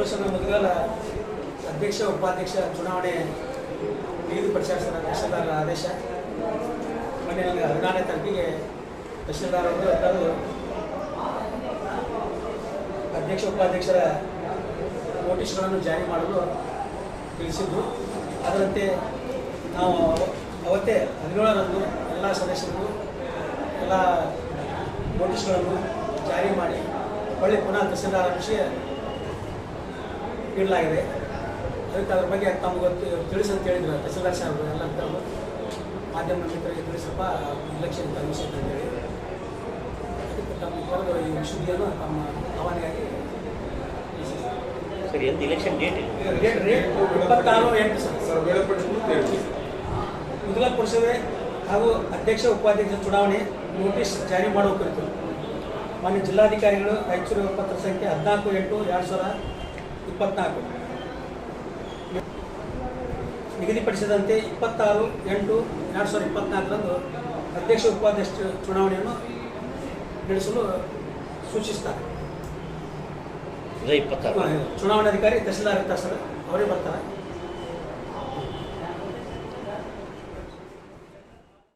Corporation ಅಧ್ಯಕ್ಷ, ಉಪಾಧ್ಯಕ್ಷ ಚುನಾವಣೆ ಪ್ರಶಾಸನ ತಹಶೀಲ್ದಾರರ ಆದೇಶ. ಮೊನ್ನೆ ಹದಿನಾರನೇ ತಾರೀಕಿಗೆ ತಹಶೀಲ್ದಾರ್ ಅವರು ಅಧ್ಯಕ್ಷ, ಉಪಾಧ್ಯಕ್ಷರ ನೋಟಿಸ್ಗಳನ್ನು ಜಾರಿ ಮಾಡಲು ತಿಳಿಸಿದ್ದು ಅದರಂತೆ ನಾವು ಅವತ್ತೇ ಹದಿನೇಳರಂದು ಎಲ್ಲ ಸದಸ್ಯರಿಗೂ ಎಲ್ಲ ನೋಟಿಸ್ಗಳನ್ನು ಜಾರಿ ಮಾಡಿ, ಹೊಳ್ಳಿ ಪುನಃ ತಹಸೀಲ್ದಾರ್ ಆಫೀಸ್ಗೆ ಇಡಲಾಗಿದೆ ಅದಕ್ಕೆ ಅದ್ರ ಬಗ್ಗೆ ತಮ್ಗೆ ಗೊತ್ತು ತಿಳಿಸಿ ಅಂತ ಹೇಳಿದ್ರು ತಹಸೀಲ್ದಾರ್ ಸಾಹೇಬರು ಎಲ್ಲ ತಮ್ಮ ಮಾಧ್ಯಮ ಮಿತ್ರರಿಗೆ ತಿಳಿಸಪ್ಪ ಇಲೆಕ್ಷನ್ ಕಮಿಷನ್ ಅಂತ ಹೇಳಿ. ತಮ್ಮ ಕರೆದು ಈ ಸುದ್ದಿಯನ್ನು ತಮ್ಮ ಭಾವನೆಯಾಗಿ ಸರಿ ಸರ್ ಇಲೆಕ್ಷನ್ ಡೇಟ್ ಇಪ್ಪತ್ತಾರು ಎಂಟು ಸರ್. ಮುದ್ಗಲ ಪುರಸಭೆ ಹಾಗೂ ಅಧ್ಯಕ್ಷ ಉಪಾಧ್ಯಕ್ಷ ಚುನಾವಣೆ ನೋಟಿಸ್ ಜಾರಿ ಮಾಡುವ ಕುರಿತು ಮಾನ್ಯ ಜಿಲ್ಲಾಧಿಕಾರಿಗಳು ರಾಯಚೂರು ಪತ್ರ ಸಂಖ್ಯೆ ಹದಿನಾಲ್ಕು ಎಂಟು ಎರಡು ಸಾವಿರ ಇಪ್ಪತ್ನಾಲ್ಕು. ನಿಗದಿಪಡಿಸಿದಂತೆ ಇಪ್ಪತ್ತಾರು ಎಂಟು ಎರಡು ಸಾವಿರದ ಇಪ್ಪತ್ನಾಲ್ಕರಂದು ಅಧ್ಯಕ್ಷ ಉಪಾಧ್ಯಕ್ಷ ಚುನಾವಣೆಯನ್ನು ನಡೆಸಲು ಸೂಚಿಸ್ತಾರೆ. ಚುನಾವಣಾಧಿಕಾರಿ ತಹಸೀಲ್ದಾರ್ ಇರ್ತಾರೆ ಸರ್ ಅವರೇ ಬರ್ತಾರೆ.